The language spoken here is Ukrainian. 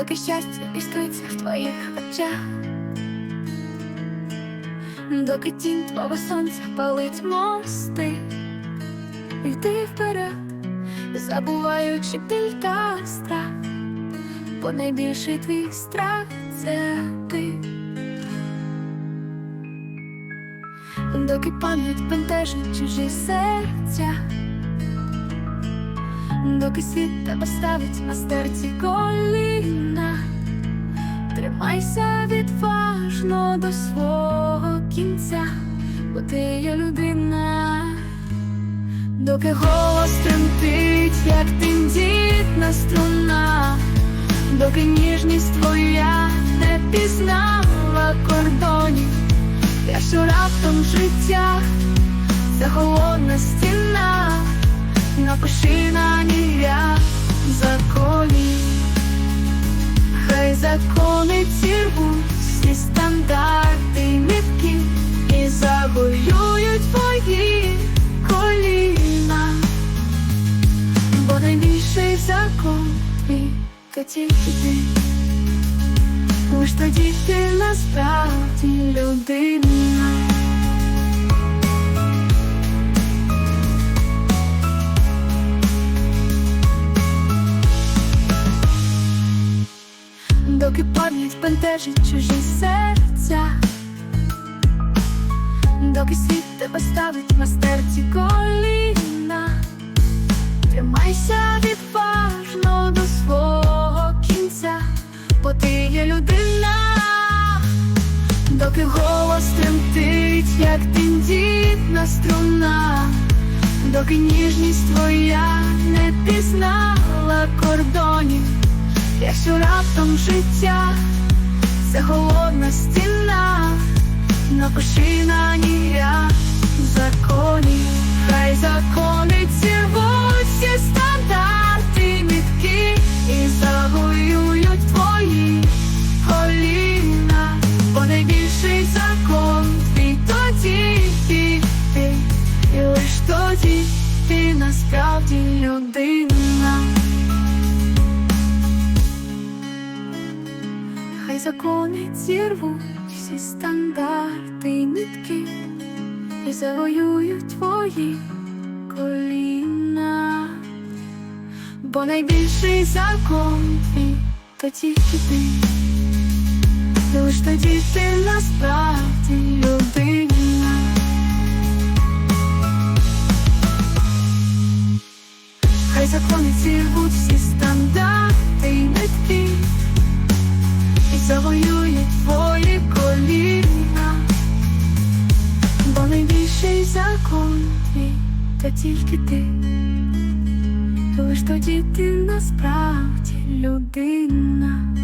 доки щастя іскриться в твоїх очах, доки тінь твого сонця палить мости, йди вперед, забуваючи біль та страх, бо найбільший твій страх це ти. Доки пам'ять бентежить чужі серця, доки світ тебе ставить на серці коліна, тримайся відважно до свого кінця, бо ти є людина, доки голос тремтить, як тендітна струна, доки ніжність твоя не пізнала кордонів. Якщо раптом в життях це холодна стіна, напиши на ній ряд законів, хай закони зірвуть всі стандарти й нитки і завоюють твої коліна, бо найбільший закон то тільки ти. Лиш тоді ти насправді людина. Доки пам'ять бентежить чужі серця, доки світ тебе ставить на серці коліна, тримайся відважно до свого кінця, бо ти є людина, доки голос тремтить, як тендітна струна, доки ніжність твоя не пізнала кордонів, якщо раптом життя це холодна стіна, напиши на ній ряд законів, хай закони зірвуть всі стандарти мітки і завоюють твої коліна, бо найбільший закон твій тоді ти, і лиш тоді ти насправді людина. Хай закони зірвуть всі стандарти й нитки і завоюють твої коліна, бо найбільший закон то тільки ти, лиш тоді ти насправді людина. Закон твій та тільки ти, лиш тоді ти насправді людина.